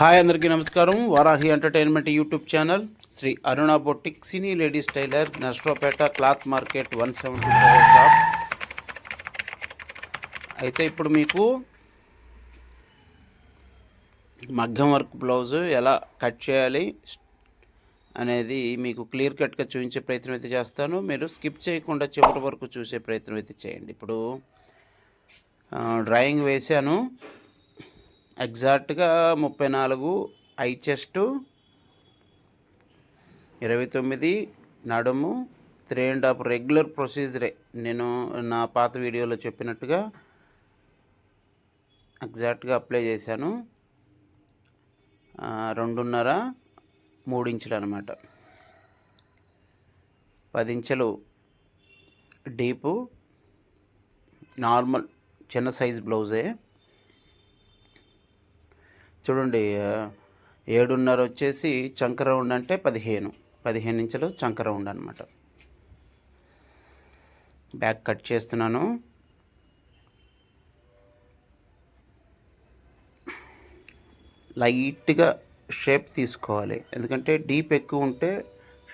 Hi అందరికీ నమస్కారం. Varahi entertainment YouTube channel Sri Aruna boutique cine ladies tailor Narasaraopet cloth market one seventy shop. అయితే ఇప్పుడు మీకు మగ్గం వర్క్ బ్లౌజ్ ఎలా కట్ చేయాలి అనేది మీకు క్లియర్ కట్గా చూపించే ప్రయత్నం అయితే చేస్తాను. మీరు స్కిప్ చేయకుండా చివరి వరకు చూసే ప్రయత్నం అయితే చేయండి. ఇప్పుడు డ్రాయింగ్ వేశాను. ఎగ్జాక్ట్గా ముప్పై నాలుగు ఐ చెస్ట్ ఇరవై తొమ్మిది నడుము త్రీ అండ్ హాఫ్ రెగ్యులర్ ప్రొసీజరే. నేను నా పాత వీడియోలో చెప్పినట్టుగా ఎగ్జాక్ట్గా అప్లై చేశాను. రెండున్నర మూడు ఇంచులు అనమాట పది ఇంచులు డీపు నార్మల్ చిన్న సైజ్ బ్లౌజే. చూడండి ఏడున్నర వచ్చేసి చంక రౌండ్ అంటే పదిహేను. పదిహేను ఇంచులు చంక రౌండ్ అనమాట బ్యాక్ కట్ చేస్తున్నాను. లైట్గా షేప్ తీసుకోవాలి. ఎందుకంటే డీప్ ఎక్కువ ఉంటే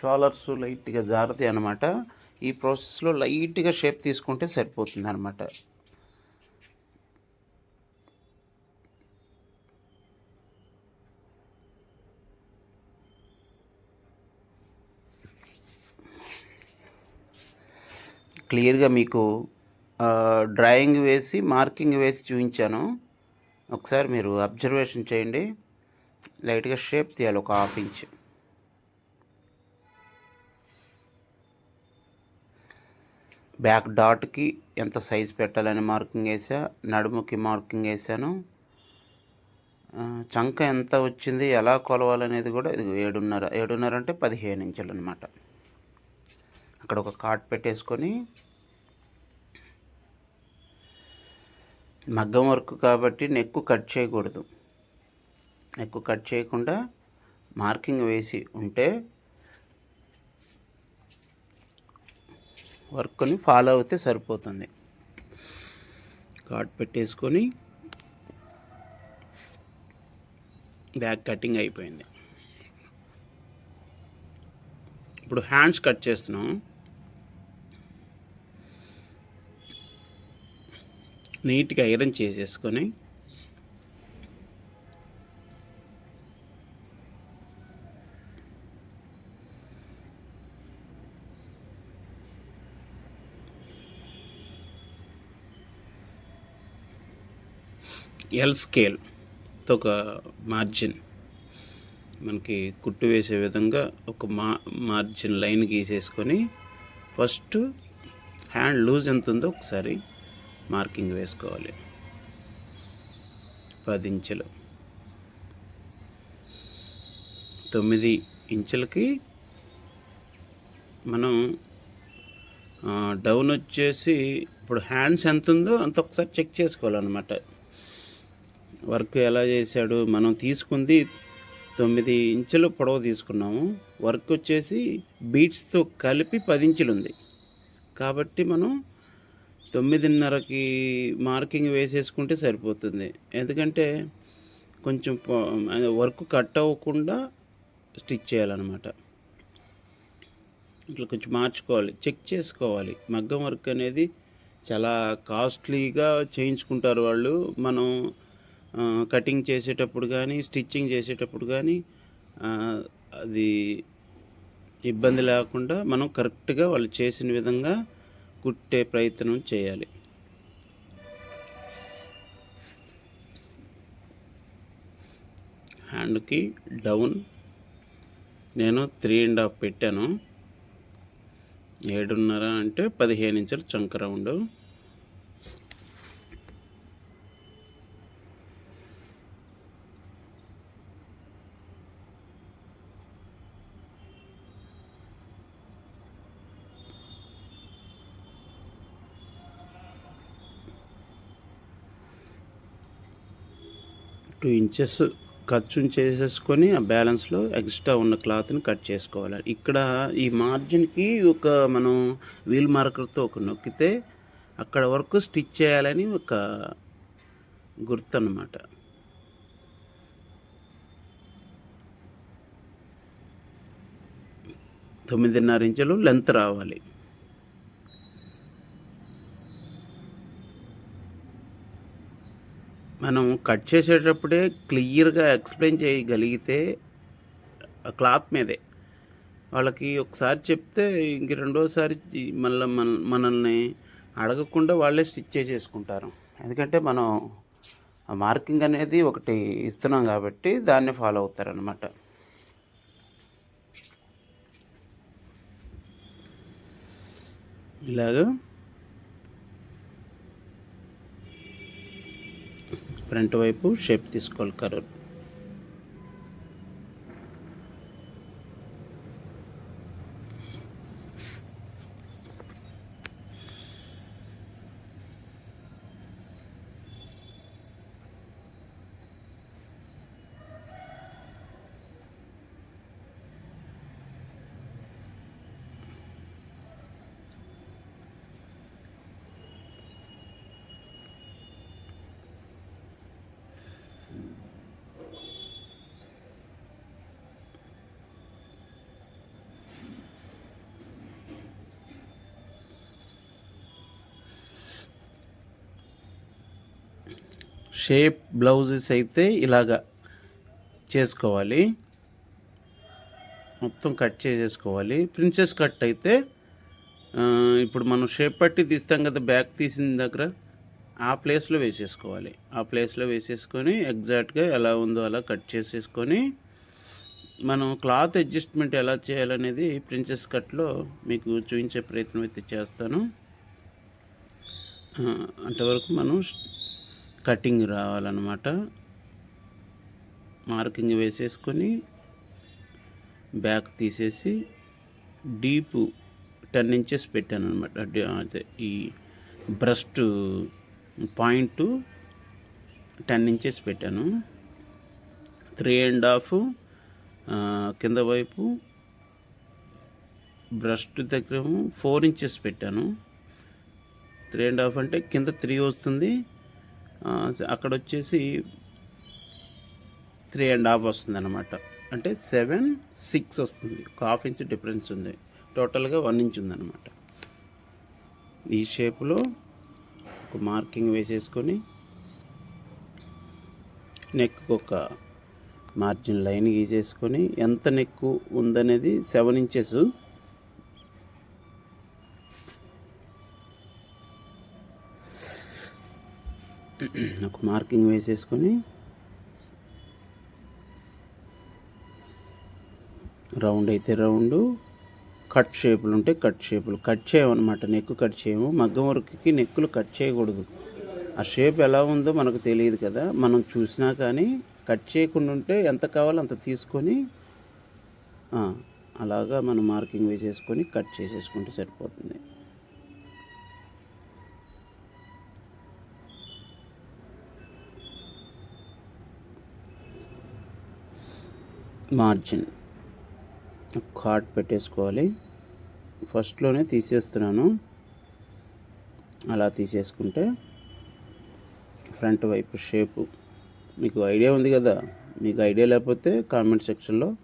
షాలర్స్ లైట్గా జారుతాయి అనమాట ఈ ప్రాసెస్లో లైట్గా షేప్ తీసుకుంటే సరిపోతుంది అనమాట క్లియర్గా మీకు డ్రాయింగ్ వేసి మార్కింగ్ వేసి చూపించాను. ఒకసారి మీరు అబ్జర్వేషన్ చేయండి. లైట్గా షేప్ తీయాలి ఒక హాఫ్ ఇంచ్. బ్యాక్ డాట్కి ఎంత సైజ్ పెట్టాలని మార్కింగ్ వేసా నడుముకి మార్కింగ్ వేసాను. చంక ఎంత వచ్చింది ఎలా కొలవాలనేది కూడా ఇది ఏడున్నర. ఏడున్నర అంటే పదిహేను ఇంచులు అనమాట అక్కడ ఒక కార్ట్ పెట్టేసుకొని మగ్గం వర్క్ కాబట్టి నెక్కు కట్ చేయకూడదు. నెక్కు కట్ చేయకుండా మార్కింగ్ వేసి ఉంటే వర్క్ని ఫాలో అవుతే సరిపోతుంది. కార్డ్ పెట్టేసుకొని బ్యాక్ కటింగ్ అయిపోయింది. ఇప్పుడు హ్యాండ్స్ కట్ చేస్తున్నాం. నీట్గా ఐరన్ చేసేసుకొని ఎల్ స్కేల్తో ఒక మార్జిన్ మనకి కుట్టు వేసే విధంగా ఒక మా మార్జిన్ లైన్ గీసేసుకొని ఫస్ట్ హ్యాండ్ లూజ్ ఎంత ఉందో ఒకసారి మార్కింగ్ వేసుకోవాలి. పది ఇంచులు. తొమ్మిది ఇంచులకి మనం డౌన్ వచ్చేసి ఇప్పుడు హ్యాండ్స్ ఎంత ఉందో అంత ఒకసారి చెక్ చేసుకోవాలన్నమాట. వర్క్ ఎలా చేశాడు? మనం తీసుకుంది తొమ్మిది ఇంచులు పొడవు తీసుకున్నాము. వర్క్ వచ్చేసి బీట్స్తో కలిపి పది ఇంచులు ఉంది కాబట్టి మనం తొమ్మిదిన్నరకి మార్కింగ్ వేసేసుకుంటే సరిపోతుంది. ఎందుకంటే కొంచెం వర్క్ కట్ అవ్వకుండా స్టిచ్ చేయాలన్నమాట. ఇట్లా కొంచెం మార్చుకోవాలి చెక్ చేసుకోవాలి. మగ్గం వర్క్ అనేది చాలా కాస్ట్లీగా చేయించుకుంటారు వాళ్ళు. మనం కటింగ్ చేసేటప్పుడు కానీ స్టిచ్చింగ్ చేసేటప్పుడు కానీ అది ఇబ్బంది లేకుండా మనం కరెక్ట్గా వాళ్ళు చేసిన విధంగా కుట్టే ప్రయత్నం చేయాలి. హ్యాండ్కి డౌన్. నేను త్రీ అండ్ హాఫ్ పెట్టాను. ఏడున్నర అంటే పదిహేను ఇంచులు చంక రౌండ్. టూ ఇంచెస్ ఖర్చు చేసేసుకొని ఆ బ్యాలెన్స్లో ఎక్స్ట్రా ఉన్న క్లాత్ని కట్ చేసుకోవాలి. ఇక్కడ ఈ మార్జిన్కి ఒక మనం వీల్ మార్కర్తో ఒక నొక్కితే అక్కడ వరకు స్టిచ్ చేయాలని ఒక గుర్తు అన్నమాట తొమ్మిదిన్నర ఇంచులు లెంత్ రావాలి. మనం కట్ చేసేటప్పుడే క్లియర్గా ఎక్స్ప్లెయిన్ చేయగలిగితే ఆ క్లాత్ మీదే. వాళ్ళకి ఒకసారి చెప్తే ఇంక రెండోసారి మళ్ళీ మన మనల్ని అడగకుండా వాళ్ళే స్టిచ్ చేసేసుకుంటారు. ఎందుకంటే మనం మార్కింగ్ అనేది ఒకటి ఇస్తున్నాం కాబట్టి దాన్ని ఫాలో అవుతారనమాట ఇలాగా ఫ్రంట్ వైపు షేప్ తీసుకోవాలి కర్వ్ షేప్ బ్లౌజెస్ అయితే ఇలాగా చేసుకోవాలి. మొత్తం కట్ చేసేసుకోవాలి. ప్రిన్సెస్ కట్ అయితే ఇప్పుడు మనం షేప్ పట్టి తీస్తాం కదా బ్యాక్ తీసిన దగ్గర ఆ ప్లేస్లో వేసేసుకోవాలి. ఆ ప్లేస్లో వేసేసుకొని ఎగ్జాక్ట్గా ఎలా ఉందో అలా కట్ చేసేసుకొని మనం క్లాత్ అడ్జస్ట్మెంట్ ఎలా చేయాలనేది ప్రిన్సెస్ కట్లో మీకు చూపించే ప్రయత్నం అయితే చేస్తాను. అంతవరకు మనం కటింగ్ రావాలన్నమాట. మార్కింగ్ వేసేసుకొని బ్యాక్ తీసేసి డీప్ టెన్ ఇంచెస్ పెట్టాను అనమాట అదే ఈ బ్రస్ట్ పాయింట్ టెన్ ఇంచెస్ పెట్టాను. త్రీ అండ్ హాఫ్ కింద వైపు బ్రస్ట్ దగ్గర ఫోర్ ఇంచెస్ పెట్టాను. త్రీ అండ్ హాఫ్ అంటే కింద త్రీ వస్తుంది. అక్కడ వచ్చేసి త్రీ అండ్ హాఫ్ వస్తుంది అనమాట అంటే సెవెన్ సిక్స్ వస్తుంది. ఒక హాఫ్ ఇంచ్ డిఫరెన్స్ ఉంది. టోటల్గా వన్ ఇంచ్ ఉందన్నమాట. ఈ షేప్లో ఒక మార్కింగ్ వేసేసుకొని నెక్ ఒక మార్జిన్ లైన్ గీసేసుకొని ఎంత నెక్ ఉందనేది సెవెన్ ఇంచెస్ ఒక మార్కింగ్ వేసేసుకొని రౌండ్ అయితే రౌండ్ కట్ షేపులు ఉంటే కట్ షేపులు. కట్ చేయమన్నమాట నెక్కు కట్ చేయము. మగ్గం వర్క్కి నెక్కులు కట్ చేయకూడదు. ఆ షేప్ ఎలా ఉందో మనకు తెలియదు కదా. మనం చూసినా కానీ కట్ చేయకుండా ఉంటే ఎంత కావాలో అంత తీసుకొని అలాగా మనం మార్కింగ్ వేసేసుకొని కట్ చేసేసుకుంటే సరిపోతుంది. మార్జిన్. కార్డ్ పెట్టేసుకోవాలి. ఫస్ట్లోనే తీసేస్తున్నాను. అలా తీసేసుకుంటే ఫ్రంట్ వైపు షేపు. మీకు ఐడియా ఉంది కదా? మీకు ఐడియా లేకపోతే కామెంట్ సెక్షన్లో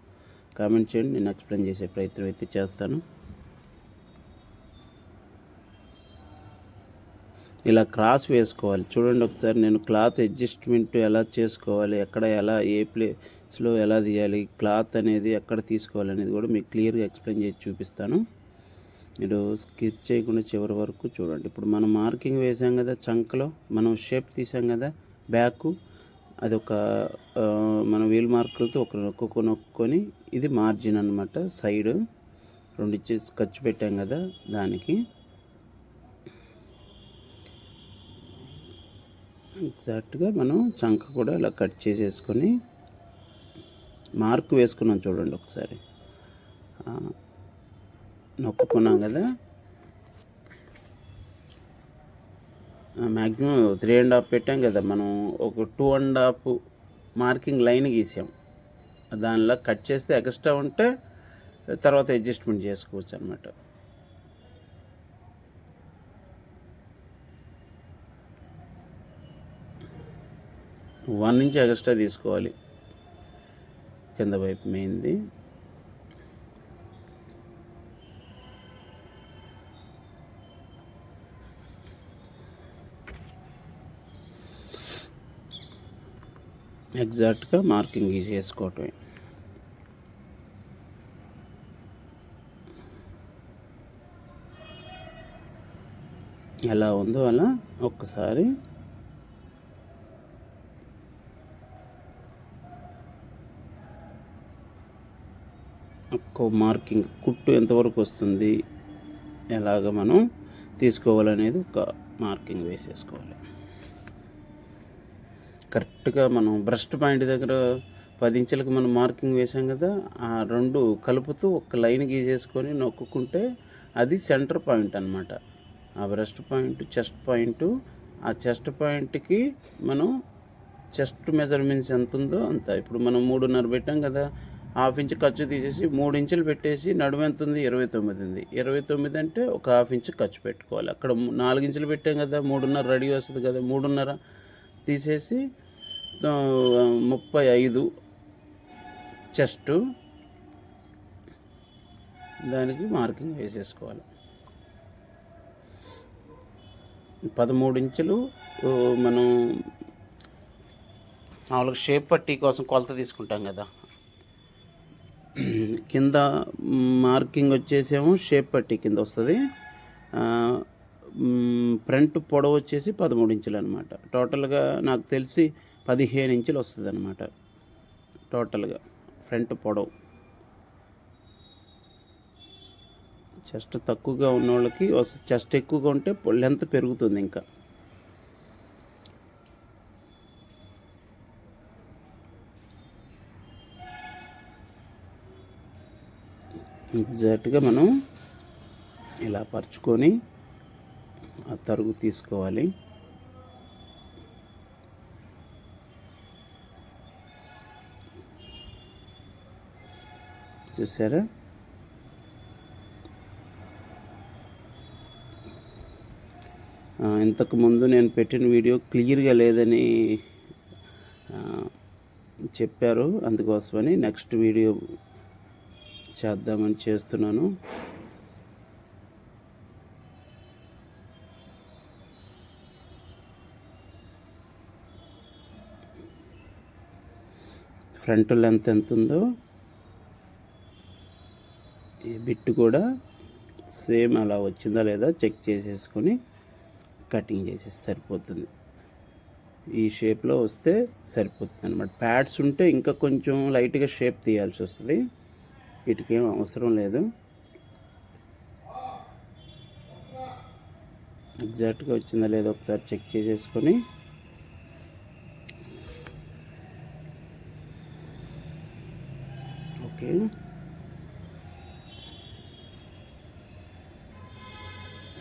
కామెంట్ చేయండి. నేను ఎక్స్ప్లెయిన్ చేసే ప్రయత్నం అయితే చేస్తాను. ఇలా క్రాస్ వేసుకోవాలి. చూడండి ఒకసారి నేను క్లాత్ అడ్జస్ట్మెంట్ ఎలా చేసుకోవాలి? ఎక్కడ ఎలా ఏ ప్లే స్లో ఎలా తీయాలి క్లాత్ అనేది ఎక్కడ తీసుకోవాలి అనేది కూడా మీకు క్లియర్గా ఎక్స్ప్లెయిన్ చేసి చూపిస్తాను. మీరు స్కిప్ చేయకుండా చివరి వరకు చూడండి. ఇప్పుడు మనం మార్కింగ్ వేసాం కదా చంకలో మనం షేప్ తీసాం కదా బ్యాక్ అది ఒక మన వీల్ మార్కులతో ఒక నొక్కు నొక్కొని ఇది మార్జిన్ అనమాట సైడ్. రెండు ఇచ్చేసి ఖర్చు పెట్టాం కదా దానికి. ఎగ్జాక్ట్గా మనం చంక కూడా ఇలా కట్ చేసేసుకొని మార్క్ వేసుకున్నాం చూడండి ఒకసారి. నొక్కున్నాం నొక్కుకున్నాం కదా. మ్యాక్సిమం త్రీ అండ్ హాఫ్ పెట్టాం కదా. మనం ఒక two and half marking line గీసాం. దానిలో కట్ చేస్తే ఎక్స్ట్రా ఉంటే తర్వాత అడ్జస్ట్మెంట్ చేసుకోవచ్చు అనమాట వన్ ఇంచ్ ఎక్స్ట్రా తీసుకోవాలి. కింద వైపు మేయింది ఎగ్జాక్ట్గా మార్కింగ్ చేసుకోవటమే. ఎలా ఉందో అలా ఒక్కసారి మార్కింగ్ కుట్టు ఎంతవరకు వస్తుంది ఎలాగ మనం తీసుకోవాలనేది ఒక మార్కింగ్ వేసేసుకోవాలి. కరెక్ట్గా మనం బ్రస్ట్ పాయింట్ దగ్గర పది ఇంచులకు మనం మార్కింగ్ వేసాం కదా ఆ రెండు కలుపుతూ ఒక లైన్ గీసేసుకొని నొక్కుంటే అది సెంటర్ పాయింట్ అనమాట ఆ బ్రెస్ట్ పాయింట్ చెస్ట్ పాయింట్ ఆ చెస్ట్ పాయింట్కి మనం చెస్ట్ మెజర్మెంట్స్ ఎంత ఉందో అంత. ఇప్పుడు మనం మూడున్నర పెట్టాం కదా హాఫ్ ఇంచ్ ఖర్చు తీసేసి మూడు ఇంచులు పెట్టేసి నడుము ఎంత ఉంది? ఇరవై తొమ్మిది ఉంది. ఇరవై తొమ్మిది అంటే ఒక హాఫ్ ఇంచ్ ఖర్చు పెట్టుకోవాలి. అక్కడ నాలుగు ఇంచులు పెట్టాం కదా మూడున్నర రెడీ వస్తుంది కదా మూడున్నర తీసేసి ముప్పై ఐదు చెస్ట్ దానికి మార్కింగ్ వేసేసుకోవాలి. పదమూడు ఇంచులు మనం మామూలుగా షేప్ పట్టి కోసం కొలత తీసుకుంటాం కదా. కింద మార్కింగ్ వచ్చేసేమో షేప్ పట్టి కింద వస్తుంది. ఫ్రంట్ పొడవు వచ్చేసి పదమూడు ఇంచులు అనమాట టోటల్గా నాకు తెలిసి పదిహేను ఇంచులు వస్తుంది అనమాట టోటల్గా ఫ్రంట్ పొడవు. చెస్ట్ తక్కువగా ఉన్న వాళ్ళకి చెస్ట్ ఎక్కువగా ఉంటే లెంత్ పెరుగుతుంది ఇంకా. ఎగ్జాక్ట్గా మనం ఇలా పరుచుకొని ఆ తరుగు తీసుకోవాలి. చూసారా? ఇంతకుముందు ఇంతకు ముందు నేను పెట్టిన వీడియో క్లియర్గా లేదని చెప్పారు. అందుకోసమని నెక్స్ట్ వీడియో చేద్దామని చేస్తున్నాను. ఫ్రంట్ లెంత్ ఎంత ఉందో ఈ బిట్ కూడా సేమ్ అలా వచ్చిందా లేదా చెక్ చేసేసుకొని కటింగ్ చేసేసి సరిపోతుంది. ఈ షేప్లో వస్తే సరిపోతుంది అనమాట ప్యాడ్స్ ఉంటే ఇంకా కొంచెం లైట్గా షేప్ తీయాల్సి వస్తుంది. వీటికేం అవసరం లేదు. ఎగ్జాక్ట్గా వచ్చిందా లేదో ఒకసారి చెక్ చేసేసుకొని. Okay.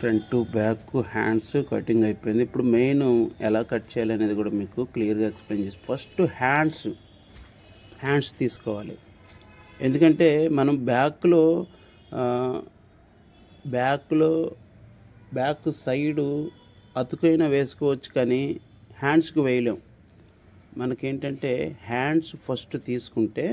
Front back hands cutting అయిపోయింది. ఇప్పుడు మెయిన్ ఎలా కట్ చేయాలి అనేది కూడా మీకు క్లియర్గా ఎక్స్ప్లెయిన్ చేసి ఫస్ట్ హ్యాండ్స్ హ్యాండ్స్ తీసుకోవాలి. ఎందుకంటే మనం బ్యాక్లో బ్యాక్లో బ్యాక్ సైడు అతుకైనా వేసుకోవచ్చు కానీ హ్యాండ్స్కి వేయలేం. మనకేంటంటే హ్యాండ్స్ ఫస్ట్ తీసుకుంటే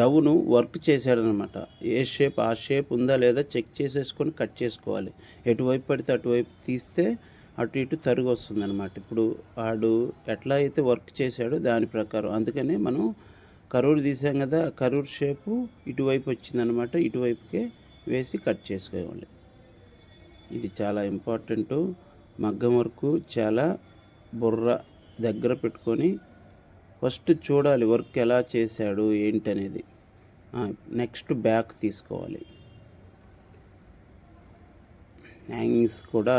డౌను వర్క్ చేశాడనమాట. ఏ షేప్ ఆ షేప్ ఉందా లేదా చెక్ చేసేసుకొని కట్ చేసుకోవాలి. ఎటువైపు పడితే అటువైపు తీస్తే అటు ఇటు తరుగు వస్తుంది అనమాట ఇప్పుడు వాడు ఎట్లా అయితే వర్క్ చేశాడో దాని ప్రకారం. అందుకనే మనం కరూరు తీసాం కదా కరూరు షేపు ఇటువైపు వచ్చిందనమాట ఇటువైపుకే వేసి కట్ చేసుకోవాలి. ఇది చాలా ఇంపార్టెంట్. మగ్గం వర్క్ చాలా బుర్ర దగ్గర పెట్టుకొని ఫస్ట్ చూడాలి వర్క్ ఎలా చేశాడు ఏంటనేది. నెక్స్ట్ బ్యాక్ తీసుకోవాలి. హ్యాంగింగ్స్ కూడా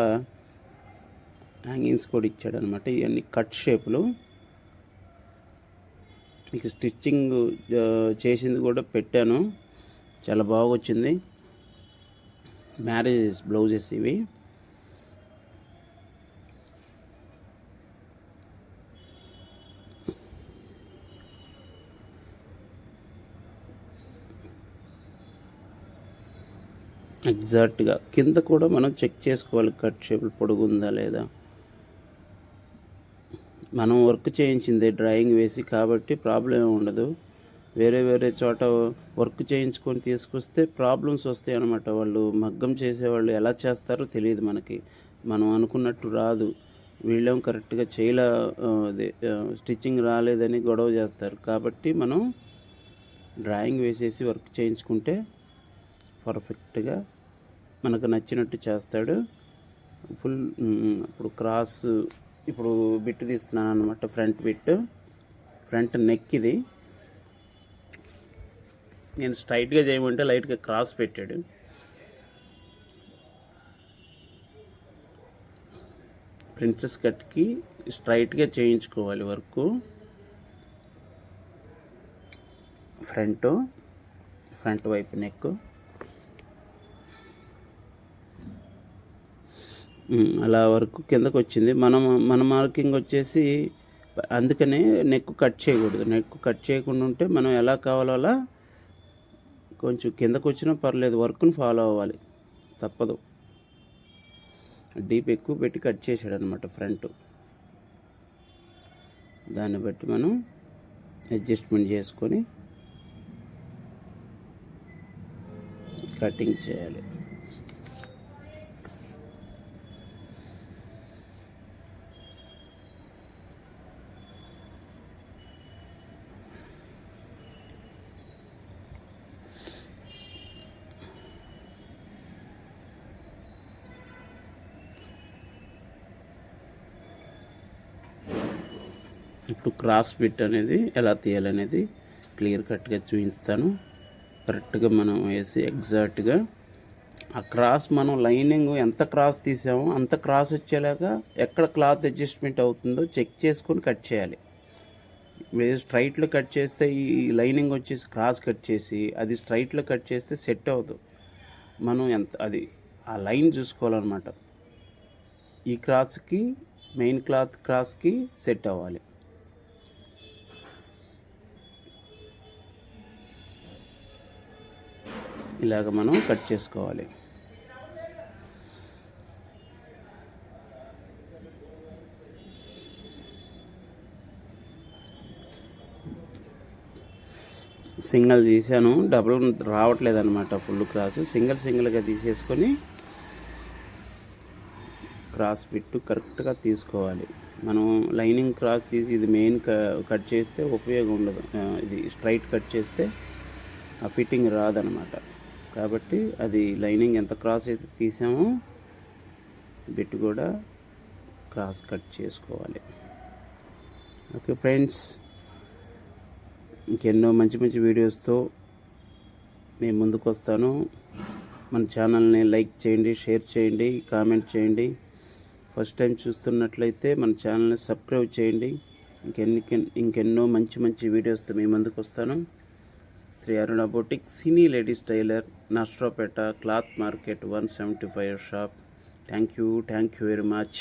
హ్యాంగింగ్స్ కూడా ఇచ్చాడు అనమాట ఇవన్నీ కట్ షేప్లో. మీకు స్టిచ్చింగ్ చేసింది కూడా పెట్టాను. చాలా బాగా వచ్చింది మ్యారేజెస్ బ్లౌజెస్ ఇవి. ఎగ్జాక్ట్గా కింద కూడా మనం చెక్ చేసుకోవాలి కట్ షేపులు పొడుగుందా లేదా. మనం వర్క్ చేయించింది డ్రాయింగ్ వేసి కాబట్టి ప్రాబ్లం ఉండదు. వేరే వేరే చోట వర్క్ చేయించుకొని తీసుకొస్తే ప్రాబ్లమ్స్ వస్తాయి అన్నమాట. వాళ్ళు మగ్గం చేసేవాళ్ళు ఎలా చేస్తారో తెలియదు మనకి. మనం అనుకున్నట్టు రాదు. వీళ్ళేం కరెక్ట్గా చేయల అదే స్టిచ్చింగ్ రాలేదని గొడవ చేస్తారు. కాబట్టి మనం డ్రాయింగ్ వేసేసి వర్క్ చేయించుకుంటే పర్ఫెక్ట్గా మనకు నచ్చినట్టు చేస్తాడు. ఫుల్ ఇప్పుడు క్రాస్ ఇప్పుడు బిట్ తీస్తున్నాను అనమాట ఫ్రంట్ బిట్ ఫ్రంట్ నెక్ ఇది. నేను స్ట్రైట్గా చేయమంటే లైట్గా క్రాస్ పెట్టాడు. ప్రిన్సెస్ కట్కి స్ట్రైట్గా చేయించుకోవాలి వర్క్ ఫ్రంట్ ఫ్రంట్ వైపు నెక్ అలా వరకు కిందకు వచ్చింది మనం మన మార్కింగ్ వచ్చేసి అందుకనే నెక్ కట్ చేయకూడదు. నెక్ కట్ చేయకుండా ఉంటే మనం ఎలా కావాలో అలా కొంచెం కిందకు వచ్చినా పర్లేదు వర్క్ని ఫాలో అవ్వాలి. తప్పదు. డీప్ ఎక్కువ పెట్టి కట్ చేశాడు అనమాట ఫ్రంట్. దాన్ని బట్టి మనం అడ్జస్ట్మెంట్ చేసుకొని కటింగ్ చేయాలి. ఇప్పుడు క్రాస్ ఫిట్ అనేది ఎలా తీయాలనేది క్లియర్ కట్గా చూపిస్తాను. కరెక్ట్గా మనం వేసి ఎగ్జాక్ట్గా ఆ క్రాస్ మనం లైనింగ్ ఎంత క్రాస్ తీసామో అంత క్రాస్ వచ్చేలాగా ఎక్కడ క్లాత్ అడ్జస్ట్మెంట్ అవుతుందో చెక్ చేసుకొని కట్ చేయాలి. మీరు స్ట్రైట్లో కట్ చేస్తే ఈ లైనింగ్ వచ్చేసి క్రాస్ కట్ చేసి అది స్ట్రైట్లో కట్ చేస్తే సెట్ అవ్వదు. మనం ఎంత అది ఆ లైన్ చూసుకోవాలన్నమాట. ఈ క్రాస్కి మెయిన్ క్లాత్ క్రాస్కి సెట్ అవ్వాలి. ఇలాగ మనం కట్ చేసుకోవాలి. సింగిల్ తీసాను. డబుల్ రావట్లేదు అనమాట ఫుల్ క్రాస్. సింగిల్ సింగిల్గా తీసేసుకొని క్రాస్ బిట్టు కరెక్ట్గా తీసుకోవాలి. మనం లైనింగ్ క్రాస్ తీసి ఇది మెయిన్ కట్ చేస్తే ఉపయోగం ఉండదు. ఇది స్ట్రైట్ కట్ చేస్తే ఆ ఫిట్టింగ్ రాదనమాట కాబట్టి అది లైనింగ్ ఎంత క్రాస్ అయితే తీసామో బిట్ కూడా క్రాస్ కట్ చేసుకోవాలి. ఓకే ఫ్రెండ్స్ ఇంకెన్నో మంచి మంచి వీడియోస్తో మేము ముందుకు వస్తాను. మన ఛానల్ని లైక్ చేయండి షేర్ చేయండి కామెంట్ చేయండి. ఫస్ట్ టైం చూస్తున్నట్లయితే మన ఛానల్ని సబ్స్క్రైబ్ చేయండి. ఇంకెన్ని ఇంకెన్నో మంచి మంచి వీడియోస్తో మీ ముందుకు వస్తాను. Sri Aruna boutique cine ladies tailor నష్ట్రోపేట cloth market one seventy five shop. Thank you thank you very much